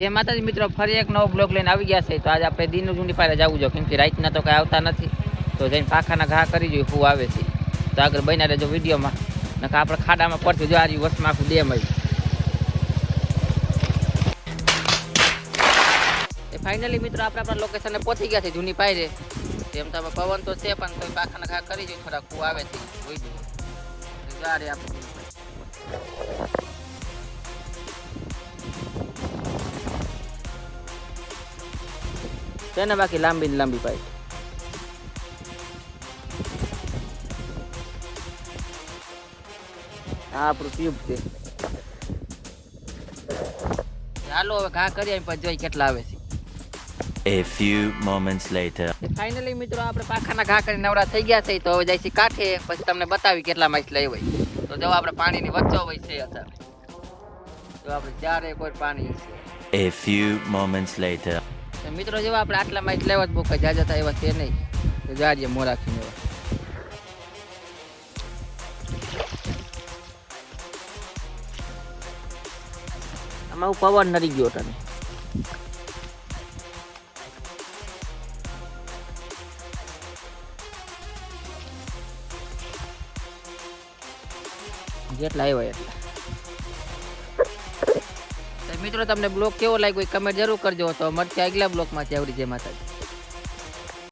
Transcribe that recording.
એ માતાજી મિત્રો ફરી એક નવો બ્લોક લઈને આવી ગયા છે. તો આજે આપણે દિનનું જૂની પાસે જવું જોઈએ કેમ કે રાતના તો કાંઈ આવતા નથી. તો જઈને પાખાના ઘા કરી જોઈએ ફૂ આવે છે. તો આગળ બન્યા રહેજો વિડીયોમાં. નકા આપણે ખાડામાં પડતું જો આ રહ્યું વસમાં આખું ડેમ આવી. ફાઇનલી મિત્રો આપણે આપણા લોકેશને પહોંચી ગયા છે જૂની પાયરે. તેમ તમે પવન તો છે, પણ કોઈ પાખાના ઘા કરી જોઈએ થોડા કુ આવે છે. જોઈ જોઈએ જા આપણે છે ને બાકી લાંબી ને લાંબી પાઇપ. આપણું ટ્યુબ છે. ચાલો હવે ઘા કરીએ પછી જોઈ કેટલા આવે છે. A few moments later. Finally મિત્રો આપણે પાખાના ઘા કરી નવરા થઈ ગયા છે તો હવે જાય છે કાંઠે પછી તમને બતાવી કેટલા માછ લઈ હોય. તો જો આપણે પાણીની વચ્ચો હોય છે અત્યારે. જો આપણે ચારે કોઈ પાણી છે. A few moments later. મિત્રો જેવા આપણે આટલા માઇટ લેવા જ બહુ કઈ જાજા એવા છે નહીં. તો જાડીએ મોરાખીને એવા. આમાં હું પવન નરી ગયો તને. જેટલા આવ્યા એટલા. મિત્રો, તમને બ્લોગ કેવો લાગ્યો કમેન્ટ જરૂર કરજો. તો મળશે આગલા બ્લોગમાં. આવડી જય માતાજી.